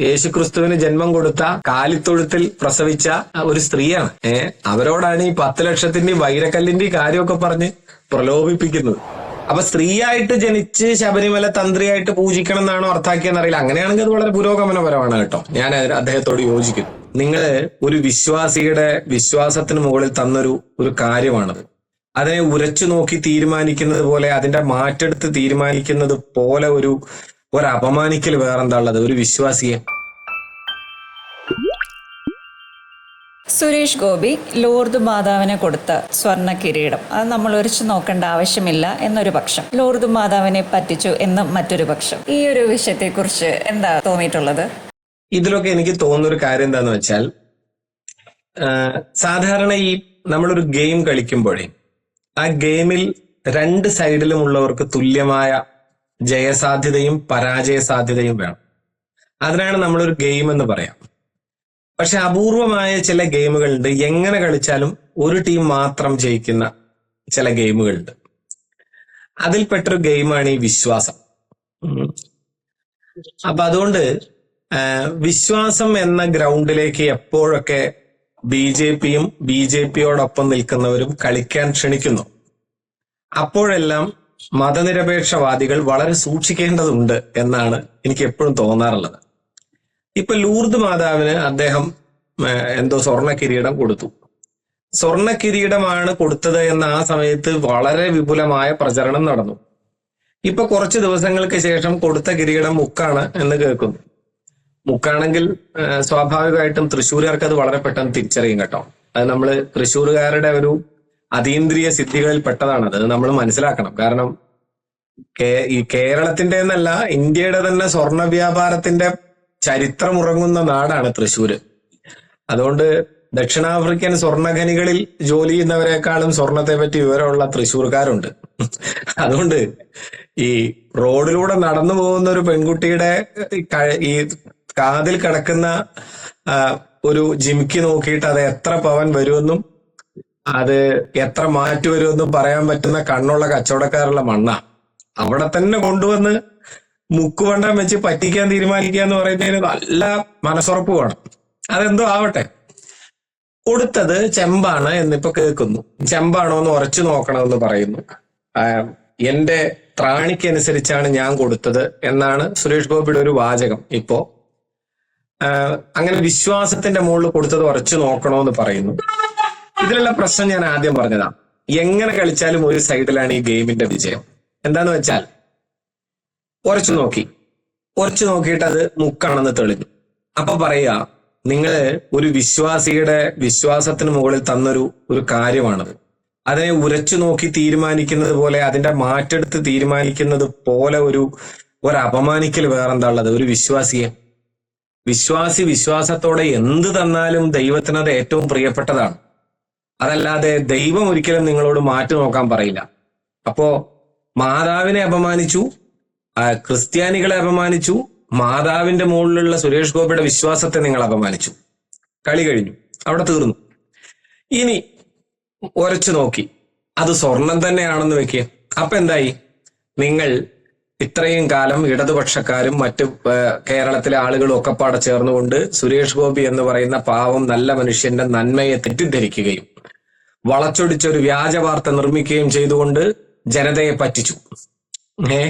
യേശുക്രിസ്തുവിന് ജന്മം കൊടുത്ത കാലിത്തൊഴുത്തിൽ പ്രസവിച്ച ഒരു സ്ത്രീയാണ്. ഏ അവരോടാണ് ഈ പത്ത് ലക്ഷത്തിന്റെയും വൈരക്കല്ലിന്റെയും കാര്യമൊക്കെ പറഞ്ഞ് പ്രലോഭിപ്പിക്കുന്നത്. അപ്പൊ സ്ത്രീയായിട്ട് ജനിച്ച് ശബരിമല തന്ത്രിയായിട്ട് പൂജിക്കണം എന്നാണോ അർത്ഥാക്കിയെന്ന് അറിയില്ല. അങ്ങനെയാണെങ്കിൽ അത് വളരെ പുരോഗമനപരമാണ് കേട്ടോ. ഞാൻ അദ്ദേഹത്തോട് യോജിക്കുന്നു. നിങ്ങൾ ഒരു വിശ്വാസിയുടെ വിശ്വാസത്തിന് മുകളിൽ തന്നൊരു ഒരു കാര്യമാണത്. അതിനെ ഉരച്ചു നോക്കി തീരുമാനിക്കുന്നത് പോലെ അതിന്റെ മാറ്റെടുത്ത് തീരുമാനിക്കുന്നത് പോലെ ഒരു ഒരു അപമാനിക്കൽ വേറെന്താ ഉള്ളത് ഒരു വിശ്വാസിയെ. സുരേഷ് ഗോപി ലോർദ് മാതാവിനെ കൊടുത്ത സ്വർണ കിരീടം അത് നമ്മൾ ഒരിച്ചു നോക്കേണ്ട ആവശ്യമില്ല എന്നൊരു പക്ഷം. ലോർദ് മാതാവിനെ പറ്റിച്ചു എന്ന് മറ്റൊരു പക്ഷം. ഈ ഒരു വിഷയത്തെ കുറിച്ച് എന്താ തോന്നിയിട്ടുള്ളത്? ഇതിലൊക്കെ എനിക്ക് തോന്നുന്ന ഒരു കാര്യം എന്താന്ന് വെച്ചാൽ സാധാരണ ഈ നമ്മളൊരു ഗെയിം കളിക്കുമ്പോഴേ ആ ഗെയിമിൽ രണ്ട് സൈഡിലുമുള്ളവർക്ക് തുല്യമായ ജയസാധ്യതയും പരാജയ സാധ്യതയും വേണം. അതിനാണ് നമ്മളൊരു ഗെയിം എന്ന് പറയാം. പക്ഷെ അപൂർവമായ ചില ഗെയിമുകളുണ്ട് എങ്ങനെ കളിച്ചാലും ഒരു ടീം മാത്രം ജയിക്കുന്ന ചില ഗെയിമുകളുണ്ട് അതിൽപ്പെട്ടൊരു ഗെയിമാണ് ഈ വിശ്വാസം. അപ്പൊ അതുകൊണ്ട് വിശ്വാസം എന്ന ഗ്രൗണ്ടിലേക്ക് എപ്പോഴൊക്കെ ബി ജെ പിയും ബി ജെ പിയോടൊപ്പം നിൽക്കുന്നവരും കളിക്കാൻ ക്ഷണിക്കുന്നു. അപ്പോഴെല്ലാം മതനിരപേക്ഷവാദികൾ വളരെ സൂക്ഷിക്കേണ്ടതുണ്ട് എന്നാണ് എനിക്ക് എപ്പോഴും തോന്നാറുള്ളത്. ഇപ്പൊ ലൂർദ് മാതാവിന് അദ്ദേഹം എന്തോ സ്വർണ കിരീടം കൊടുത്തു. സ്വർണ കിരീടമാണ് കൊടുത്തത് എന്ന ആ സമയത്ത് വളരെ വിപുലമായ പ്രചരണം നടന്നു. ഇപ്പൊ കുറച്ച് ദിവസങ്ങൾക്ക് ശേഷം കൊടുത്ത കിരീടം മുക്കാണ് എന്ന് കേൾക്കുന്നു. മുക്കാണെങ്കിൽ സ്വാഭാവികമായിട്ടും തൃശ്ശൂരുകാർക്ക് അത് വളരെ പെട്ടെന്ന് തിരിച്ചറിയും കേട്ടോ. അത് നമ്മൾ തൃശ്ശൂരുകാരുടെ ഒരു അതീന്ദ്രിയ സിദ്ധികളിൽ പെട്ടതാണത്. അത് നമ്മൾ മനസ്സിലാക്കണം. കാരണം ഈ കേരളത്തിന്റെ എന്നല്ല ഇന്ത്യയുടെ തന്നെ സ്വർണ വ്യാപാരത്തിന്റെ ചരിത്രമുറങ്ങുന്ന നാടാണ് തൃശ്ശൂര്. അതുകൊണ്ട് ദക്ഷിണാഫ്രിക്കൻ സ്വർണഖനികളിൽ ജോലി ചെയ്യുന്നവരെക്കാളും സ്വർണത്തെ പറ്റി വിവരമുള്ള തൃശ്ശൂർക്കാരുണ്ട്. അതുകൊണ്ട് ഈ റോഡിലൂടെ നടന്നു പോകുന്ന ഒരു പെൺകുട്ടിയുടെ ഈ കാതിൽ കിടക്കുന്ന ഒരു ജിമിക്ക് നോക്കിയിട്ട് അത് എത്ര പവൻ വരുമെന്നും അത് എത്ര മാറ്റി വരുമെന്ന് പറയാൻ പറ്റുന്ന കണ്ണുള്ള കച്ചവടക്കാരുള്ള മണ്ണ. അവിടെ തന്നെ കൊണ്ടുവന്ന് മുക്കുവണ്ടം വെച്ച് പറ്റിക്കാൻ തീരുമാനിക്കുക എന്ന് പറയുന്നതിന് നല്ല മനസ്സുറപ്പ് വേണം. അതെന്തോ ആവട്ടെ. കൊടുത്തത് ചെമ്പാണ് എന്നിപ്പോ കേൾക്കുന്നു. ചെമ്പാണോ എന്ന് ഉറച്ചു നോക്കണമെന്ന് പറയുന്നു. എന്റെ ത്രാണിക്കനുസരിച്ചാണ് ഞാൻ കൊടുത്തത് എന്നാണ് സുരേഷ് ഗോപിയുടെ ഒരു വാചകം ഇപ്പോ. അങ്ങനെ വിശ്വാസത്തിന്റെ മുകളിൽ കൊടുത്തത് ഉറച്ചു നോക്കണമെന്ന് പറയുന്നു. ഇതിലുള്ള പ്രശ്നം ഞാൻ ആദ്യം പറഞ്ഞതാ. എങ്ങനെ കളിച്ചാലും ഒരു സൈഡിലാണ് ഈ ഗെയിമിന്റെ വിജയം. എന്താന്ന് വെച്ചാൽ ഉറച്ചു നോക്കി. ഉറച്ചു നോക്കിയിട്ട് അത് മുക്കാണെന്ന് തെളിഞ്ഞു. അപ്പൊ പറയുക നിങ്ങൾ ഒരു വിശ്വാസിയുടെ വിശ്വാസത്തിന് മുകളിൽ തന്നൊരു ഒരു കാര്യമാണത്. അതിനെ ഉരച്ചു നോക്കി തീരുമാനിക്കുന്നത് പോലെ അതിന്റെ മാറ്റെടുത്ത് തീരുമാനിക്കുന്നത് പോലെ ഒരു ഒരു അപമാനിക്കൽ വേറെന്താ ഉള്ളത്? ഒരു വിശ്വാസിയെ. വിശ്വാസി വിശ്വാസത്തോടെ എന്ത് തന്നാലും ദൈവത്തിനത് ഏറ്റവും പ്രിയപ്പെട്ടതാണ്. അതല്ലാതെ ദൈവം ഒരിക്കലും നിങ്ങളോട് മാറ്റി നോക്കാൻ പറയില്ല. അപ്പോ മാതാവിനെ അപമാനിച്ചു ക്രിസ്ത്യാനികളെ അപമാനിച്ചു മാതാവിന്റെ മുകളിലുള്ള സുരേഷ് ഗോപിയുടെ വിശ്വാസത്തെ നിങ്ങൾ അപമാനിച്ചു. കളി കഴിഞ്ഞു അവിടെ തീർന്നു. ഇനി ഉരച്ചു നോക്കി അത് സ്വർണം തന്നെയാണെന്ന് വെക്കുക. അപ്പൊ എന്തായി? നിങ്ങൾ ഇത്രയും കാലം ഇടതുപക്ഷക്കാരും മറ്റു കേരളത്തിലെ ആളുകളും ഒക്കെ പാടെ ചേർന്നുകൊണ്ട് സുരേഷ് ഗോപി എന്ന് പറയുന്ന പാവം നല്ല മനുഷ്യന്റെ നന്മയെ തെറ്റിദ്ധരിക്കുകയും വളച്ചൊടിച്ചൊരു വ്യാജ വാർത്ത നിർമ്മിക്കുകയും ചെയ്തുകൊണ്ട് ജനതയെ പറ്റിച്ചു. ഏ?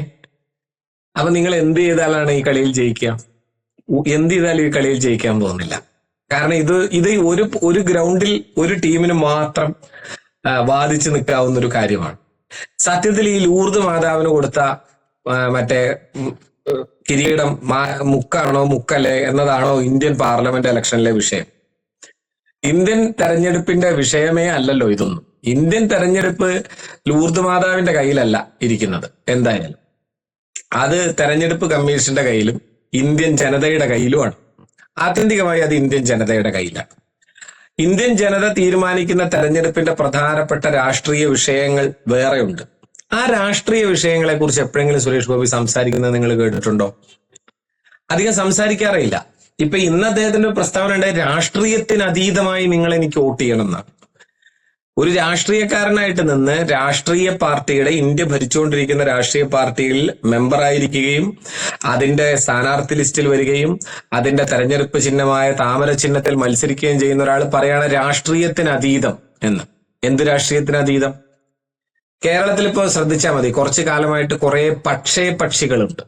അപ്പൊ നിങ്ങൾ എന്ത് ചെയ്താലാണ് ഈ കളിയിൽ ജയിക്കുക? എന്ത് ചെയ്താലും ഈ കളിയിൽ ജയിക്കാൻ പോകുന്നില്ല. കാരണം ഇത് ഇത് ഒരു ഒരു ഗ്രൗണ്ടിൽ ഒരു ടീമിന് മാത്രം വാദിച്ചു നിൽക്കാവുന്ന ഒരു കാര്യമാണ്. സത്യത്തിൽ ഈ ലൂർദ് മാതാവിന് കൊടുത്ത മറ്റേ കിരീടം മുക്കാണോ മുക്കല്ലേ എന്നതാണോ ഇന്ത്യൻ പാർലമെന്റ് ഇലക്ഷനിലെ വിഷയം. ഇന്ത്യൻ തെരഞ്ഞെടുപ്പിന്റെ വിഷയമേ അല്ലല്ലോ ഇതൊന്നും. ഇന്ത്യൻ തെരഞ്ഞെടുപ്പ് ലൂർദ് മാതാവിന്റെ കയ്യിലല്ല ഇരിക്കുന്നത് എന്തായാലും. അത് തെരഞ്ഞെടുപ്പ് കമ്മീഷന്റെ കയ്യിലും ഇന്ത്യൻ ജനതയുടെ കയ്യിലുമാണ്. ആത്യന്തികമായി അത് ഇന്ത്യൻ ജനതയുടെ കയ്യിലാണ്. ഇന്ത്യൻ ജനത തീരുമാനിക്കുന്ന തെരഞ്ഞെടുപ്പിന്റെ പ്രധാനപ്പെട്ട രാഷ്ട്രീയ വിഷയങ്ങൾ വേറെയുണ്ട്. ആ രാഷ്ട്രീയ വിഷയങ്ങളെ കുറിച്ച് എപ്പോഴെങ്കിലും സുരേഷ് ഗോപി സംസാരിക്കുന്നത് നിങ്ങൾ കേട്ടിട്ടുണ്ടോ? അധികം സംസാരിക്കാറില്ല ഇപ്പൊ ഇന്ന് അദ്ദേഹത്തിന്റെ പ്രസ്താവന ഉണ്ട് രാഷ്ട്രീയത്തിന് അതീതമായി നിങ്ങൾ എനിക്ക് വോട്ട് ചെയ്യണം ഒരു രാഷ്ട്രീയക്കാരനായിട്ട് നിന്ന് രാഷ്ട്രീയ പാർട്ടിയുടെ ഇന്ത്യ ഭരിച്ചുകൊണ്ടിരിക്കുന്ന രാഷ്ട്രീയ പാർട്ടിയിൽ മെമ്പറായിരിക്കുകയും അതിന്റെ സ്ഥാനാർത്ഥി ലിസ്റ്റിൽ വരികയും അതിന്റെ തെരഞ്ഞെടുപ്പ് ചിഹ്നമായ താമര ചിഹ്നത്തിൽ മത്സരിക്കുകയും ചെയ്യുന്ന ഒരാൾ പറയാണ് രാഷ്ട്രീയത്തിന് അതീതം എന്ന്. എന്ത് രാഷ്ട്രീയത്തിന് അതീതം? കേരളത്തിൽ ഇപ്പോൾ ശ്രദ്ധിച്ചാൽ മതി. കുറച്ച് കാലമായിട്ട് കുറെ പക്ഷേ പക്ഷികളുണ്ട്.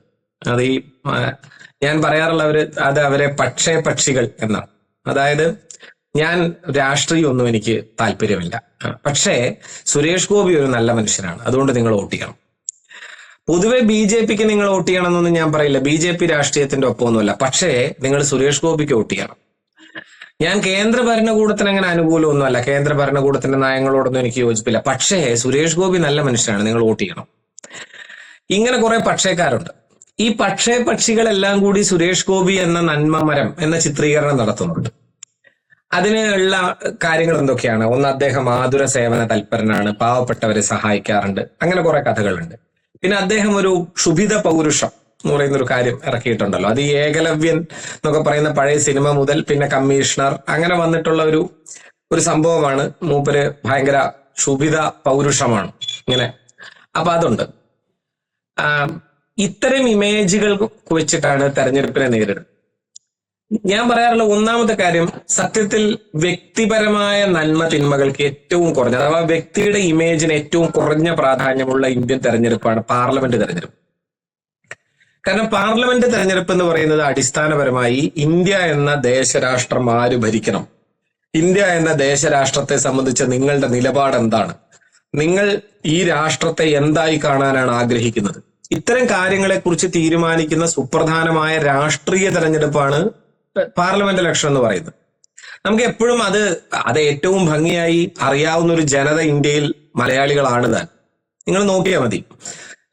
അത് ഈ ഞാൻ പറയാറുള്ളവർ അത് അവരെ പക്ഷേ പക്ഷികൾ എന്നാണ്. അതായത് ഞാൻ രാഷ്ട്രീയമൊന്നും എനിക്ക് താല്പര്യമില്ല. പക്ഷേ സുരേഷ് ഗോപി ഒരു നല്ല മനുഷ്യനാണ്. അതുകൊണ്ട് നിങ്ങൾ വോട്ട് ചെയ്യണം. പൊതുവെ ബി ജെ പിക്ക് നിങ്ങൾ വോട്ട് ചെയ്യണമെന്നൊന്നും ഞാൻ പറയില്ല. ബി ജെ പി രാഷ്ട്രീയത്തിന്റെ ഒപ്പമൊന്നുമല്ല. പക്ഷേ നിങ്ങൾ സുരേഷ് ഗോപിക്ക് വോട്ട് ചെയ്യണം. ഞാൻ കേന്ദ്ര ഭരണകൂടത്തിന് അങ്ങനെ അനുകൂലമൊന്നുമല്ല. കേന്ദ്ര ഭരണകൂടത്തിന്റെ നയങ്ങളോടൊന്നും എനിക്ക് യോജിപ്പില്ല. പക്ഷേ സുരേഷ് ഗോപി നല്ല മനുഷ്യനാണ്. നിങ്ങൾ വോട്ട് ചെയ്യണം. ഇങ്ങനെ കുറെ പക്ഷേക്കാരുണ്ട്. ഈ പക്ഷേ പക്ഷികളെല്ലാം കൂടി സുരേഷ് ഗോപി എന്ന നന്മമരം എന്ന ചിത്രീകരണം നടത്തുന്നുണ്ട്. അതിനുള്ള കാര്യങ്ങൾ എന്തൊക്കെയാണ്? ഒന്ന് അദ്ദേഹം ആതുര സേവന തൽപരനാണ്. പാവപ്പെട്ടവരെ സഹായിക്കാറുണ്ട്. അങ്ങനെ കുറെ കഥകളുണ്ട്. പിന്നെ അദ്ദേഹം ഒരു ക്ഷുഭിത പൗരുഷം. എന്ന് പറയുന്ന ഒരു കാര്യം ഇറക്കിയിട്ടുണ്ടല്ലോ. അത് ഈ ഏകലവ്യൻ എന്നൊക്കെ പറയുന്ന പഴയ സിനിമ മുതൽ പിന്നെ കമ്മീഷണർ അങ്ങനെ വന്നിട്ടുള്ള ഒരു ഒരു സംഭവമാണ്. മൂപ്പര് ഭയങ്കര ക്ഷുഭിത പൗരുഷമാണ്. ഇങ്ങനെ. അപ്പൊ അതുണ്ട്. ഇത്തരം ഇമേജുകൾ വെച്ചിട്ടാണ് തെരഞ്ഞെടുപ്പിനെ നേരിടുന്നത്. ഞാൻ പറയാറുള്ള ഒന്നാമത്തെ കാര്യം സത്യത്തിൽ വ്യക്തിപരമായ നന്മ തിന്മകൾക്ക് ഏറ്റവും കുറഞ്ഞ അഥവാ വ്യക്തിയുടെ ഇമേജിന് ഏറ്റവും കുറഞ്ഞ പ്രാധാന്യമുള്ള ഇന്ത്യൻ തെരഞ്ഞെടുപ്പാണ് പാർലമെന്റ് തെരഞ്ഞെടുപ്പ്. കാരണം പാർലമെന്റ് തെരഞ്ഞെടുപ്പ് എന്ന് പറയുന്നത് അടിസ്ഥാനപരമായി ഇന്ത്യ എന്ന ദേശരാഷ്ട്രം ആര് ഭരിക്കണം? ഇന്ത്യ എന്ന ദേശരാഷ്ട്രത്തെ സംബന്ധിച്ച് നിങ്ങളുടെ നിലപാട് എന്താണ്? നിങ്ങൾ ഈ രാഷ്ട്രത്തെ എന്തായി കാണാനാണ് ആഗ്രഹിക്കുന്നത്? ഇത്തരം കാര്യങ്ങളെക്കുറിച്ച് തീരുമാനിക്കുന്ന സുപ്രധാനമായ രാഷ്ട്രീയ തെരഞ്ഞെടുപ്പാണ് പാർലമെന്റ് ഇലക്ഷൻ എന്ന് പറയുന്നത്. നമുക്ക് എപ്പോഴും അത് അത് ഏറ്റവും ഭംഗിയായി അറിയാവുന്ന ഒരു ജനത ഇന്ത്യയിൽ മലയാളികളാണ് താൻ. നിങ്ങൾ നോക്കിയാൽ മതി.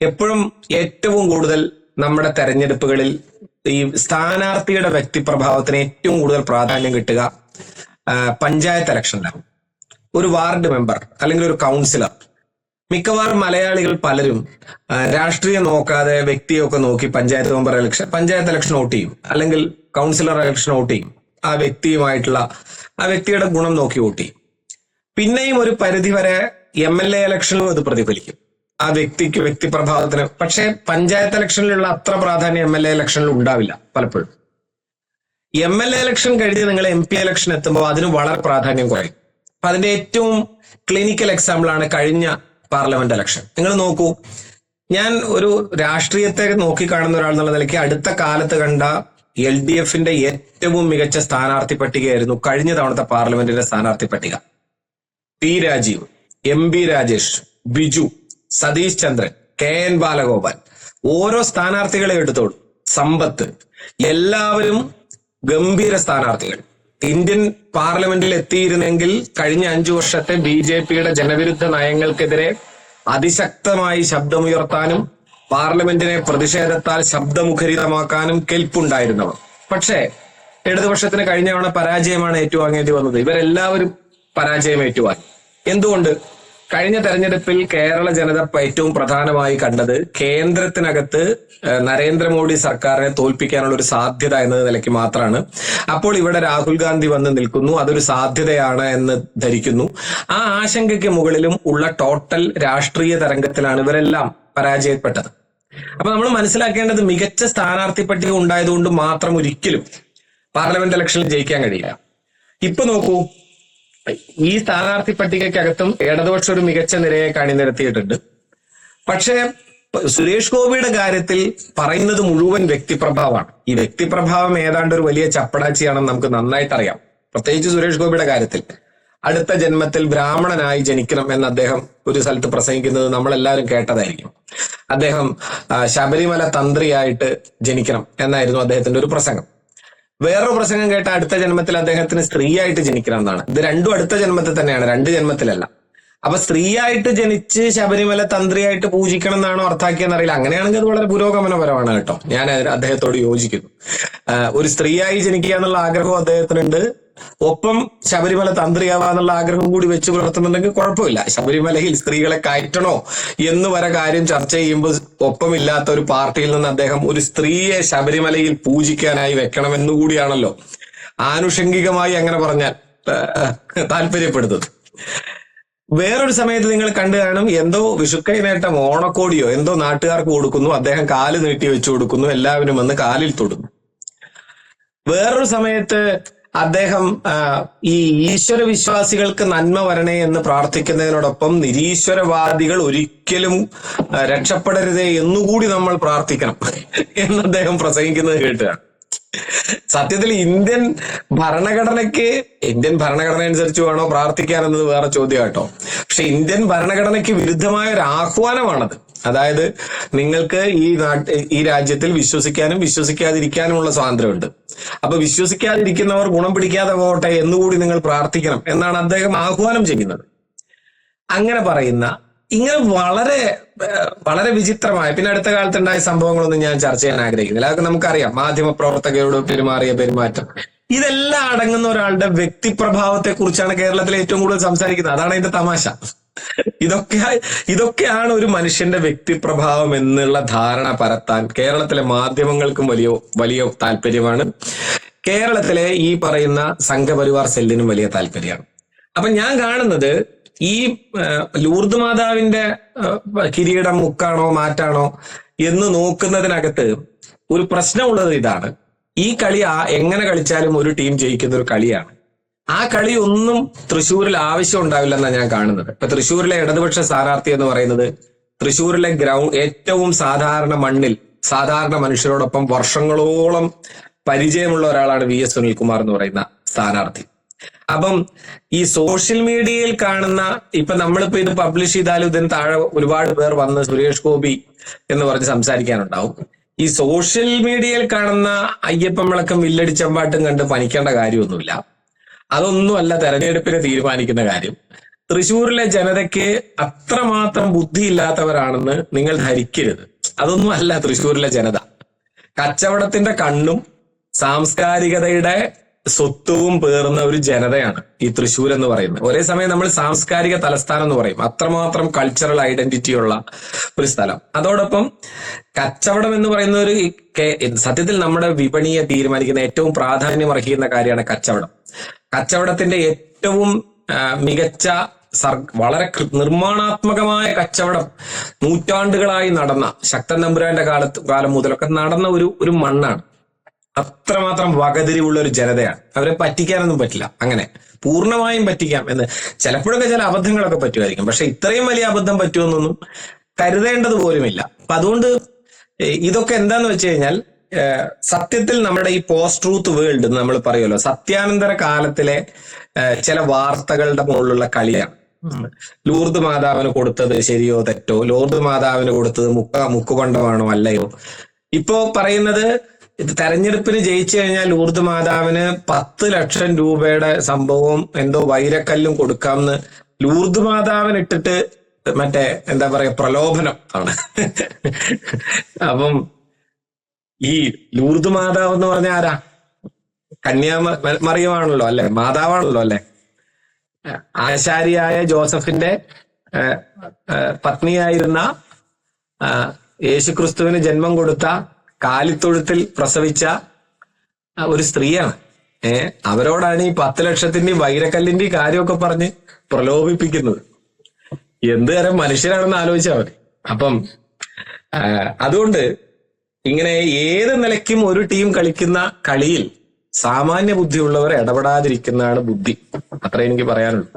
എപ്പോഴും ഏറ്റവും കൂടുതൽ നമ്മുടെ തെരഞ്ഞെടുപ്പുകളിൽ ഈ സ്ഥാനാർത്ഥിയുടെ വ്യക്തിപ്രഭാവത്തിന് ഏറ്റവും കൂടുതൽ പ്രാധാന്യം കിട്ടുക പഞ്ചായത്ത് ഇലക്ഷനിലാണ് ഒരു വാർഡ് മെമ്പർ അല്ലെങ്കിൽ ഒരു കൗൺസിലർ മിക്കവാറും മലയാളികൾ പലരും രാഷ്ട്രീയം നോക്കാതെ വ്യക്തിയൊക്കെ നോക്കി panchayat member election panchayat election vote ചെയ്യും. അല്ലെങ്കിൽ കൗൺസിലർ ഇലക്ഷൻ വോട്ട് ചെയ്യും. ആ വ്യക്തിയുമായിട്ടുള്ള ആ വ്യക്തിയുടെ ഗുണം നോക്കി വോട്ട് ചെയ്യും. പിന്നെയും ഒരു പരിധി വരെ എം എൽ എ ഇലക്ഷനിലും അത് പ്രതിഫലിക്കും. ആ വ്യക്തിക്ക് വ്യക്തിപ്രഭാവത്തിന് പക്ഷേ പഞ്ചായത്ത് ഇലക്ഷനിലുള്ള അത്ര പ്രാധാന്യം എം എൽ എ ഇലക്ഷനിൽ ഉണ്ടാവില്ല പലപ്പോഴും. എം എൽ എ ഇലക്ഷൻ കഴിഞ്ഞ് നിങ്ങൾ എം പി ഇലക്ഷൻ എത്തുമ്പോൾ അതിന് വളരെ പ്രാധാന്യം കുറയും. അപ്പൊ അതിന്റെ ഏറ്റവും ക്ലിനിക്കൽ എക്സാമ്പിൾ ആണ് കഴിഞ്ഞ പാർലമെന്റ് ഇലക്ഷൻ നിങ്ങൾ നോക്കൂ ഞാൻ ഒരു രാഷ്ട്രീയത്തെ നോക്കി കാണുന്ന ഒരാൾ എന്നുള്ള നിലയ്ക്ക് അടുത്ത കാലത്ത് കണ്ട എൽ ഡി എഫിന്റെ ഏറ്റവും മികച്ച സ്ഥാനാർത്ഥി പട്ടികയായിരുന്നു കഴിഞ്ഞ തവണത്തെ പാർലമെന്റിന്റെ സ്ഥാനാർത്ഥി പട്ടിക. P Rajeev M B Rajesh Biju. Satheesh Chandran K N Balagopal. ഓരോ സ്ഥാനാർത്ഥികളെ എടുത്തോളൂ. സമ്പത്ത്. എല്ലാവരും ഗംഭീര സ്ഥാനാർത്ഥികൾ. ഇന്ത്യൻ പാർലമെന്റിൽ എത്തിയിരുന്നെങ്കിൽ കഴിഞ്ഞ അഞ്ചു വർഷത്തെ ബി ജെ പിയുടെ ജനവിരുദ്ധ നയങ്ങൾക്കെതിരെ അതിശക്തമായി ശബ്ദമുയർത്താനും പാർലമെന്റിനെ പ്രതിഷേധത്താൽ ശബ്ദമുഖരിതമാക്കാനും കെൽപ്പുണ്ടായിരുന്നവർ. പക്ഷേ ഇടതുപക്ഷത്തിന് കഴിഞ്ഞ തവണ പരാജയമാണ് ഏറ്റുവാങ്ങേണ്ടി വന്നത്. ഇവരെല്ലാവരും പരാജയം ഏറ്റുവാങ്ങി. എന്തുകൊണ്ട്? കഴിഞ്ഞ തെരഞ്ഞെടുപ്പിൽ കേരള ജനത ഏറ്റവും പ്രധാനമായി കണ്ടത് കേന്ദ്രത്തിനകത്ത് നരേന്ദ്രമോദി സർക്കാരിനെ തോൽപ്പിക്കാനുള്ള ഒരു സാധ്യത എന്ന നിലയ്ക്ക് മാത്രമാണ്. അപ്പോൾ ഇവിടെ രാഹുൽ ഗാന്ധി വന്ന് നിൽക്കുന്നു. അതൊരു സാധ്യതയാണ് എന്ന് ധരിക്കുന്നു. ആ ആശങ്കയ്ക്ക് മുകളിലും ഉള്ള ടോട്ടൽ രാഷ്ട്രീയ തരംഗത്തിലാണ് ഇവരെല്ലാം പരാജയപ്പെട്ടത്. അപ്പൊ നമ്മൾ മനസ്സിലാക്കേണ്ടത് മികച്ച സ്ഥാനാർത്ഥി പട്ടിക ഉണ്ടായതുകൊണ്ട് മാത്രം ഒരിക്കലും പാർലമെന്റ് ഇലക്ഷനിൽ ജയിക്കാൻ കഴിയില്ല. ഇപ്പൊ നോക്കൂ ഈ സ്ഥാനാർത്ഥി പട്ടികയ്ക്കകത്തും ഇടതുപക്ഷം ഒരു മികച്ച നിരയെ കണിനിരത്തിയിട്ടുണ്ട്. പക്ഷേ സുരേഷ് ഗോപിയുടെ കാര്യത്തിൽ പറയുന്നത് മുഴുവൻ വ്യക്തിപ്രഭാവമാണ്. ഈ വ്യക്തിപ്രഭാവം ഏതാണ്ട് ഒരു വലിയ ചപ്പടാച്ചിയാണെന്ന് നമുക്ക് നന്നായിട്ട് അറിയാം പ്രത്യേകിച്ച് സുരേഷ് ഗോപിയുടെ കാര്യത്തിൽ. അടുത്ത ജന്മത്തിൽ ബ്രാഹ്മണനായി ജനിക്കണം എന്ന് അദ്ദേഹം ഒരു സ്ഥലത്ത് പ്രസംഗിക്കുന്നത് നമ്മളെല്ലാവരും കേട്ടതായിരിക്കും. അദ്ദേഹം ശബരിമല തന്ത്രിയായിട്ട് ജനിക്കണം എന്നായിരുന്നു അദ്ദേഹത്തിന്റെ ഒരു പ്രസംഗം. വേറൊരു പ്രസംഗം കേട്ട അടുത്ത ജന്മത്തിൽ അദ്ദേഹത്തിന് സ്ത്രീയായിട്ട് ജനിക്കണം എന്നാണ്. ഇത് രണ്ടും അടുത്ത ജന്മത്തിൽ തന്നെയാണ് രണ്ട് ജന്മത്തിലല്ല. അപ്പൊ സ്ത്രീയായിട്ട് ജനിച്ച് ശബരിമല തന്ത്രിയായിട്ട് പൂജിക്കണം എന്നാണോ അർത്ഥാക്കിയെന്ന് അറിയില്ല. അങ്ങനെയാണെങ്കിൽ അത് വളരെ പുരോഗമനപരമാണ് കേട്ടോ. ഞാൻ അദ്ദേഹത്തോട് യോജിക്കുന്നു. ഒരു സ്ത്രീയായി ജനിക്കുക എന്നുള്ള ആഗ്രഹവും അദ്ദേഹത്തിനുണ്ട്. ഒപ്പം ശബരിമല തന്ത്രിയാവാന്നുള്ള ആഗ്രഹം കൂടി വെച്ച് പുലർത്തുന്നുണ്ടെങ്കിൽ കുഴപ്പമില്ല. ശബരിമലയിൽ സ്ത്രീകളെ കയറ്റണോ എന്ന് വരെ കാര്യം ചർച്ച ചെയ്യുമ്പോൾ ഒപ്പമില്ലാത്ത ഒരു പാർട്ടിയിൽ നിന്ന് അദ്ദേഹം ഒരു സ്ത്രീയെ ശബരിമലയിൽ പൂജിക്കാനായി വെക്കണമെന്ന് കൂടിയാണല്ലോ. ആനുഷംഗികമായി അങ്ങനെ പറഞ്ഞാൽ താല്പര്യപ്പെടുന്നത്. വേറൊരു സമയത്ത് നിങ്ങൾ കണ്ടു കാണും എന്തോ വിഷുക്കൈ നേട്ടം ഓണക്കോടിയോ എന്തോ നാട്ടുകാർക്ക് കൊടുക്കുന്നു. അദ്ദേഹം കാൽ നീട്ടി വെച്ചു കൊടുക്കുന്നു. എല്ലാവരും വന്ന് കാലിൽ തൊടുന്നു. വേറൊരു സമയത്ത് അദ്ദേഹം ഈ ഈശ്വര വിശ്വാസികൾക്ക് നന്മ വരണേ എന്ന് പ്രാർത്ഥിക്കുന്നതിനോടൊപ്പം നിരീശ്വരവാദികൾ ഒരിക്കലും രക്ഷപ്പെടരുതേ എന്നുകൂടി നമ്മൾ പ്രാർത്ഥിക്കണം എന്ന് അദ്ദേഹം പ്രസംഗിക്കുന്നത് കേട്ടുകയാണ് സത്യത്തിൽ ഇന്ത്യൻ ഭരണഘടനയ്ക്ക് ഇന്ത്യൻ ഭരണഘടന അനുസരിച്ച് വേണോ പ്രാർത്ഥിക്കാൻ എന്നത് വേറെ ചോദ്യം കേട്ടോ പക്ഷെ ഇന്ത്യൻ ഭരണഘടനയ്ക്ക് വിരുദ്ധമായ ഒരു ആഹ്വാനമാണത്. അതായത് നിങ്ങൾക്ക് ഈ നാട്ട് ഈ രാജ്യത്തിൽ വിശ്വസിക്കാനും വിശ്വസിക്കാതിരിക്കാനുമുള്ള സ്വാതന്ത്ര്യമുണ്ട്. അപ്പൊ വിശ്വസിക്കാതിരിക്കുന്നവർ ഗുണം പിടിക്കാതെ പോകട്ടെ എന്നുകൂടി നിങ്ങൾ പ്രാർത്ഥിക്കണം എന്നാണ് അദ്ദേഹം ആഹ്വാനം ചെയ്യുന്നത്. അങ്ങനെ പറയുന്ന ഇങ്ങനെ വളരെ വളരെ വിചിത്രമായ പിന്നെ അടുത്ത കാലത്തുണ്ടായ സംഭവങ്ങളൊന്നും ഞാൻ ചർച്ച ചെയ്യാൻ ആഗ്രഹിക്കുന്നില്ല. അതൊക്കെ നമുക്കറിയാം. മാധ്യമ പ്രവർത്തകരോട് പെരുമാറിയ പെരുമാറ്റം. ഇതെല്ലാം അടങ്ങുന്ന ഒരാളുടെ വ്യക്തിപ്രഭാവത്തെ കുറിച്ചാണ് കേരളത്തിൽ ഏറ്റവും കൂടുതൽ സംസാരിക്കുന്നത്. അതാണ് അതിന്റെ തമാശ. ഇതൊക്കെ ഇതൊക്കെയാണ് ഒരു മനുഷ്യന്റെ വ്യക്തിപ്രഭാവം എന്നുള്ള ധാരണ പരത്താൻ കേരളത്തിലെ മാധ്യമങ്ങൾക്കും വലിയ വലിയ താല്പര്യമാണ്. കേരളത്തിലെ ഈ പറയുന്ന സംഘപരിവാർ സെല്ലിനും വലിയ താല്പര്യമാണ്. അപ്പൊ ഞാൻ കാണുന്നത് ഈ ലൂർദ് മാതാവിന്റെ കിരീടം മുക്കാണോ മാറ്റാണോ എന്ന് നോക്കുന്നതിനകത്ത് ഒരു പ്രശ്നമുള്ളത് ഇതാണ്. ഈ കളി എങ്ങനെ കളിച്ചാലും ഒരു ടീം ജയിക്കുന്ന ഒരു കളിയാണ്. ആ കളി ഒന്നും തൃശ്ശൂരിൽ ആവശ്യം ഉണ്ടാവില്ലെന്നാണ് ഞാൻ കാണുന്നത്. ഇപ്പൊ തൃശ്ശൂരിലെ ഇടതുപക്ഷ സ്ഥാനാർത്ഥി എന്ന് പറയുന്നത് തൃശ്ശൂരിലെ ഗ്രൗണ്ട് ഏറ്റവും സാധാരണ മണ്ണിൽ സാധാരണ മനുഷ്യരോടൊപ്പം വർഷങ്ങളോളം പരിചയമുള്ള ഒരാളാണ് വി എസ് സുനിൽകുമാർ എന്ന് പറയുന്ന സ്ഥാനാർത്ഥി. അപ്പം ഈ സോഷ്യൽ മീഡിയയിൽ കാണുന്ന ഇപ്പൊ നമ്മളിപ്പോ ഇത് പബ്ലിഷ് ചെയ്താലും ഇതിന് താഴെ ഒരുപാട് പേർ വന്ന് സുരേഷ് ഗോപി എന്ന് പറഞ്ഞ് സംസാരിക്കാനുണ്ടാവും. ഈ സോഷ്യൽ മീഡിയയിൽ കാണുന്ന അയ്യപ്പൻ വിളക്കം വില്ലടിച്ചമ്പാട്ടും കണ്ട് പണിക്കേണ്ട കാര്യമൊന്നുമില്ല. അതൊന്നുമല്ല തെരഞ്ഞെടുപ്പിനെ തീരുമാനിക്കുന്ന കാര്യം. തൃശ്ശൂരിലെ ജനതയ്ക്ക് അത്രമാത്രം ബുദ്ധിയില്ലാത്തവരാണെന്ന് നിങ്ങൾ ധരിക്കരുത്. അതൊന്നുമല്ല തൃശ്ശൂരിലെ ജനത. കച്ചവടത്തിന്റെ കണ്ണും സാംസ്കാരികതയുടെ സ്വത്വവും പേർന്ന ഒരു ജനതയാണ് ഈ തൃശ്ശൂർ എന്ന് പറയുന്നത്. ഒരേ സമയം നമ്മൾ സാംസ്കാരിക തലസ്ഥാനം എന്ന് പറയും. അത്രമാത്രം കൾച്ചറൽ ഐഡന്റിറ്റി ഉള്ള ഒരു സ്ഥലം. അതോടൊപ്പം കച്ചവടം എന്ന് പറയുന്ന ഒരു സത്യത്തിൽ നമ്മുടെ വിപണിയെ തീരുമാനിക്കുന്ന ഏറ്റവും പ്രാധാന്യം അർഹിക്കുന്ന കാര്യമാണ് കച്ചവടം. കച്ചവടത്തിന്റെ ഏറ്റവും മികച്ച സർ വളരെ നിർമ്മാണാത്മകമായ കച്ചവടം നൂറ്റാണ്ടുകളായി നടന്ന ശക്തൻ നമ്പുരാന്റെ കാലത്ത് കാലം മുതലൊക്കെ നടന്ന ഒരു ഒരു മണ്ണാണ്. അത്രമാത്രം വകതിരിവുള്ള ഒരു ജനതയാണ്. അവരെ പറ്റിക്കാനൊന്നും പറ്റില്ല. അങ്ങനെ. പൂർണമായും പറ്റിക്കാം എന്ന്. ചിലപ്പോഴൊക്കെ ചില അബദ്ധങ്ങളൊക്കെ പറ്റുമായിരിക്കും. പക്ഷെ ഇത്രയും വലിയ അബദ്ധം പറ്റുമെന്നൊന്നും കരുതേണ്ടത് പോലുമില്ല. അപ്പൊ അതുകൊണ്ട് ഇതൊക്കെ എന്താന്ന് വെച്ച് കഴിഞ്ഞാൽ സത്യത്തിൽ നമ്മുടെ ഈ പോസ്റ്റ് ട്രൂത്ത് വേൾഡ് എന്ന് നമ്മൾ പറയുമല്ലോ സത്യാനന്തര കാലത്തിലെ ചില വാർത്തകളുടെ മുകളിലുള്ള കളിയാണ്. ലൂർദ് മാതാവിന് കൊടുത്തത് ശരിയോ തെറ്റോ? ലൂർദ് മാതാവിന് കൊടുത്തത് മുക്ക മുക്കുകൊണ്ടമാണോ അല്ലയോ? ഇപ്പോ പറയുന്നത് ഇത് തെരഞ്ഞെടുപ്പിന് ജയിച്ചു കഴിഞ്ഞാൽ ലൂർദ് മാതാവിന് പത്ത് ലക്ഷം രൂപയുടെ സംഭവവും എന്തോ വൈരക്കല്ലും കൊടുക്കാമെന്ന് ലൂർദ് മാതാവിന് ഇട്ടിട്ട് മറ്റേ എന്താ പറയാ പ്രലോഭനം ആണ്. അപ്പം ഈ ലൂർദ് മാതാവ് എന്ന് പറഞ്ഞ ആരാ? കന്യാ മറിയമാണല്ലോ അല്ലെ? മാതാവാണല്ലോ അല്ലെ? ആശാരിയായ ജോസഫിന്റെ പത്നിയായിരുന്ന യേശുക്രിസ്തുവിന് ജന്മം കൊടുത്ത കാലിത്തൊഴുത്തിൽ പ്രസവിച്ച ഒരു സ്ത്രീയാണ്. ഏ അവരോടാണ് ഈ പത്ത് ലക്ഷത്തിന്റെയും വൈരക്കല്ലിന്റെയും കാര്യമൊക്കെ പറഞ്ഞ് പ്രലോഭിപ്പിക്കുന്നത്. എന്ത് തരം മനുഷ്യരാണെന്ന് ആലോചിച്ച അവർ അപ്പം അതുകൊണ്ട് ഇങ്ങനെ ഏത് നിലയ്ക്കും ഒരു ടീം കളിക്കുന്ന കളിയിൽ സാമാന്യ ബുദ്ധിയുള്ളവർ ഇടപെടാതിരിക്കുന്നതാണ് ബുദ്ധി. അത്ര എനിക്ക് പറയാനുള്ളൂ.